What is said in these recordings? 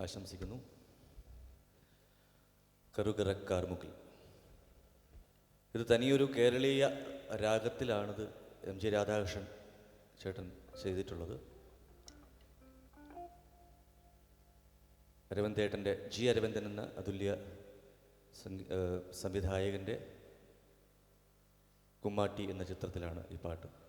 ആശംസിക്കുന്നു. കറുകര കറുകറക്കാർമുകിൽ ഇത് തനിയൊരു കേരളീയ രാഗത്തിലാണിത് എം ജി രാധാകൃഷ്ണൻ ചേട്ടൻ ചെയ്തിട്ടുള്ളത്. അരവിന്ദേട്ടന്റെ ജി അരവിന്ദൻ എന്ന അതുല്യ സംവിധായകന്റെ കുമ്മാട്ടി എന്ന ചിത്രത്തിലാണ് ഈ പാട്ട്.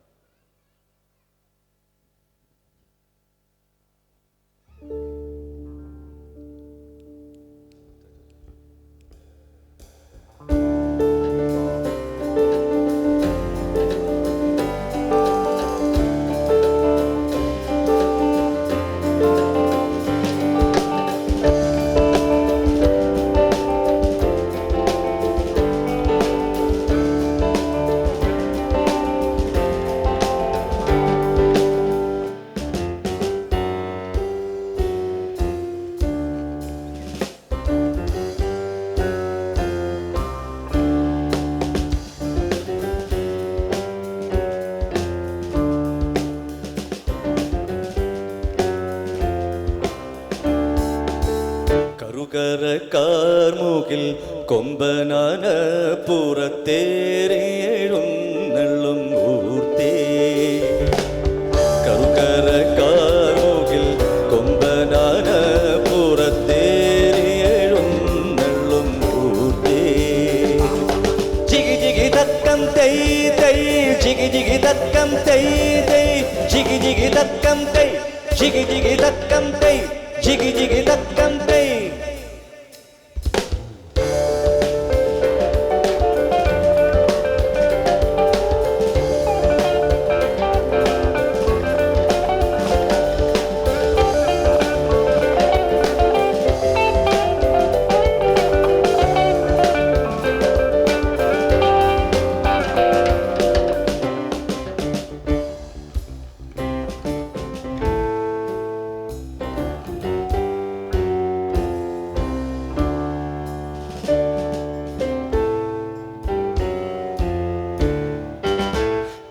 കറുകറക്കാർമുകിൽ കൊമ്പനാന പുറത്തേറിയെഴുന്നള്ളും ഊർത്തേ കറുകറക്കാർമുകിൽ കൊമ്പനാന പുറത്തേറിയെഴുന്നള്ളും ഊർത്തേ ജിഗി ജിഗി തക്കം തൈ തൈ ജിഗി ജിഗി തക്കം തൈ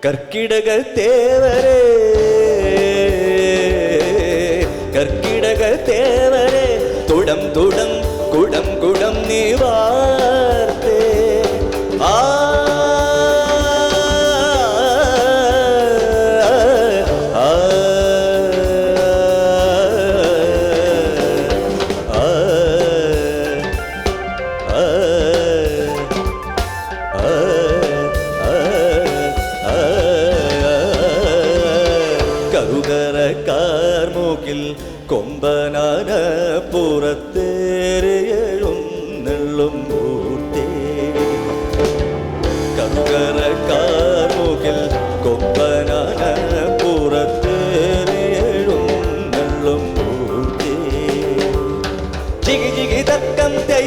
കർക്കിടക തേവരെ. കർക്കിടക തേവരെ. തുടം തുടം കുടം കുടം നീ ജിഗി ജിഗി തക്കം തൈ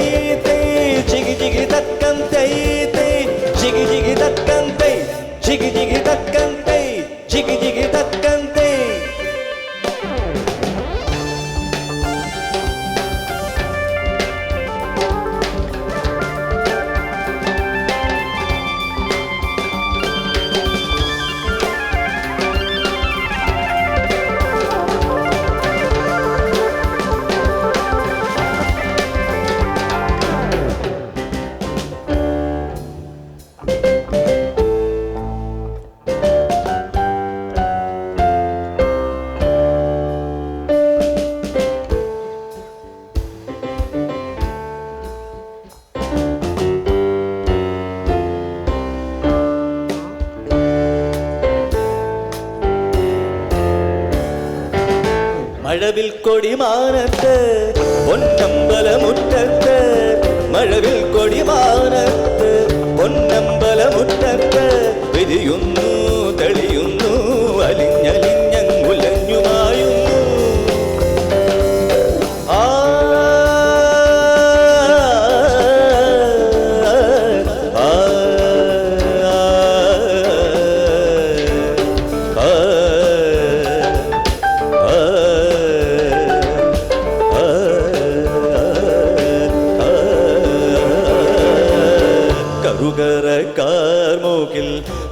மழவில் கொடி மானத்த பொன்னம்பல முற்றத்த மழவில் கொடி மானத்த பொன்னம்பல முற்றத்த விதியும் தெளியும்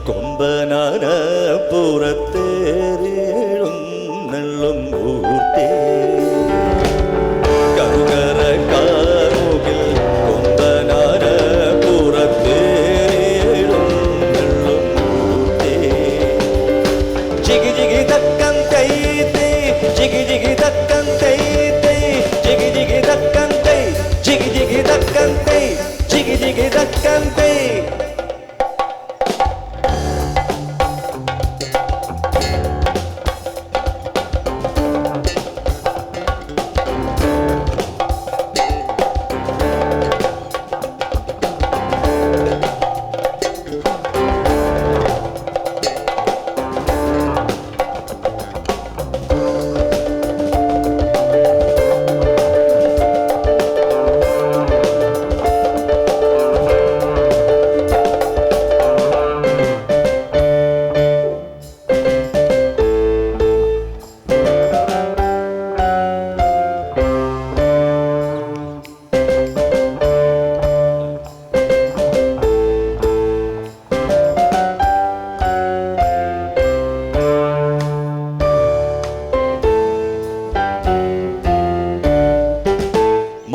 കൊമ്പനപ്പുറത്തേറിയെഴുന്നള്ളും പൂർത്തേ ജിഗി ജിഗി ദക്കൻ തൈ ജിഗി ജിഗി ദക്കൻ തൈ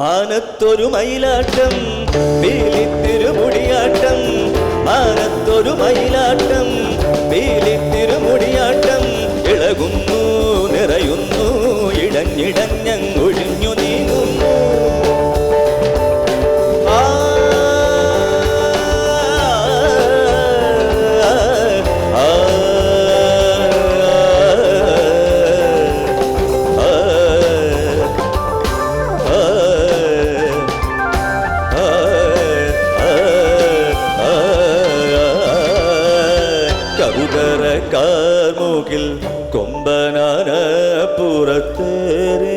മാനത്തൊരു മയിലാട്ടം വേലിത്തിരുമുടിയാട്ടം മാനത്തൊരു മയിലാട്ടം വേലിത്തിരുമുടിയാട്ടം ഇളകുന്നു നിറയുന്നു ഇടഞ്ഞിടഞ്ഞൊഴി தூரத்தேறி